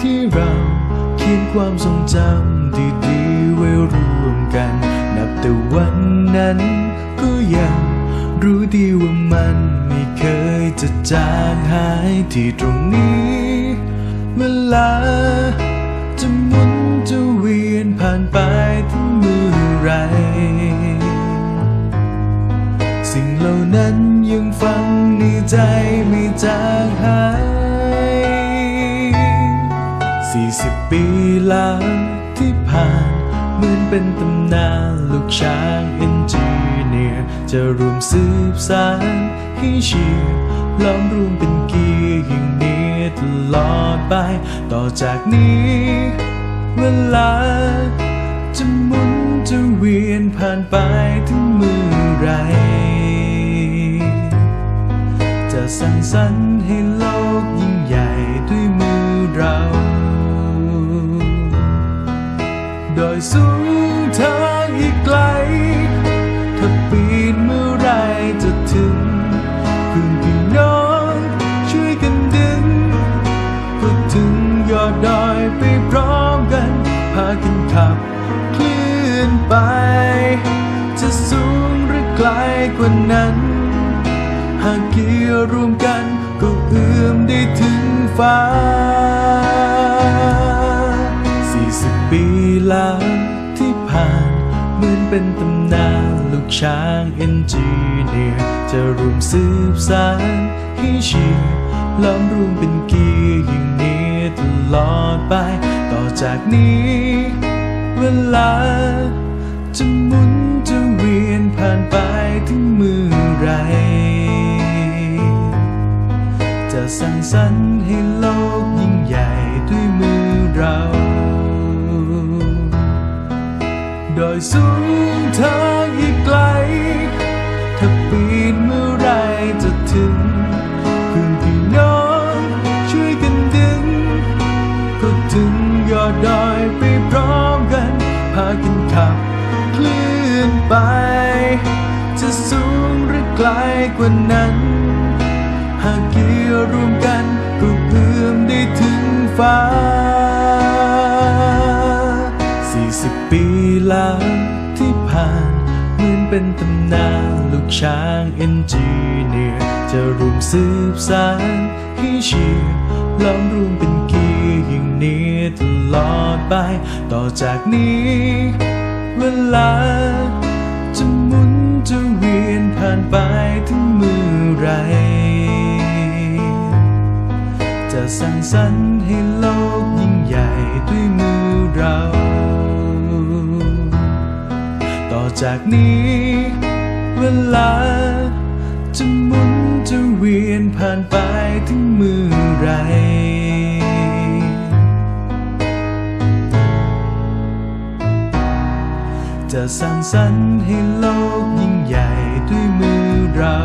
ที่เราเขียนความทรงจำที่ดีไว้รวมกัน นับแต่วันนั้นก็ยังรู้ดีว่ามันไม่เคยจะจางหายที่ตรงนี้ เวลาจะหมุนจะเวียนผ่านไปถึงเมื่อไร สิ่งเหล่านั้นยังฝังในใจไม่จางหาย ล้วที่ผ่านเหมือนเป็นตำนานลูกช้างเอนจิเนียจะรวมสืบสานให้เชียร์ล้อมรวมเป็นเกียร์อย่างนี้ตลอดไป ต่อจากนี้ เวลา จะหมุนจะเวียนผ่านไปถึงเมื่อไร จะสร้างสรรให้โลก โดยสูงทางอีกไกล ถ้าปีนเมื่อไรจะถึงเพื่อนพี่น้องช่วยกันดึงก็ถึงยอดดอยไปพร้อมกัน พากันขับเคลื่อนไป จะสูงหรือไกลกว่านั้น หากเกี่ยร์รวมกันก็เอื้อมได้ถึงฟ้า ล้วที่ผ่านเหมือนเป็นตำนานลูกช้างเอนจิเนียร์จะรวมสืบสานให้เชียร์ล้อมรวมเป็นเกียร์อย่างนี้ตลอดไป ต่อจากนี้ เวลา จะหมุนจะเวียนผ่านไปถึงเมื่อไร จะสร้างสรรค์ให้โลกยิ่งใหญ่ด้วยมือเรา โดยสูงทางอีกไกล ถ้าปีนเมื่อไรจะถึงเพื่อนพี่น้องช่วยกันดึง ก็ถึงยอดดอยไปพร้อมกัน พากันขับเคลื่อนไป จะสูงหรือไกลกว่านั้น หากเกี่ยร์รวมกันก็เอื้อมได้ถึงฟ้า 40ปีแล้วที่ผ่านเหมือนเป็นตำนานลูกช้างเอนจิเนียจะรวมสืบสานให้เชียร์ล้อมรวมเป็นเกียร์อย่างนี้ตลอดไป ต่อจากนี้ เวลา จะหมุนจะเวียนผ่านไปถึงมือไร จะสร้างสรรค์ให้โลกยิ่งใหญ่ด้วยมือเรา จากนี้ เวลา จะหมุนจะเวียนผ่านไปถึงเมื่อไรจะสร้างสรรค์ให้โลกยิ่งใหญ่ด้วยมือเรา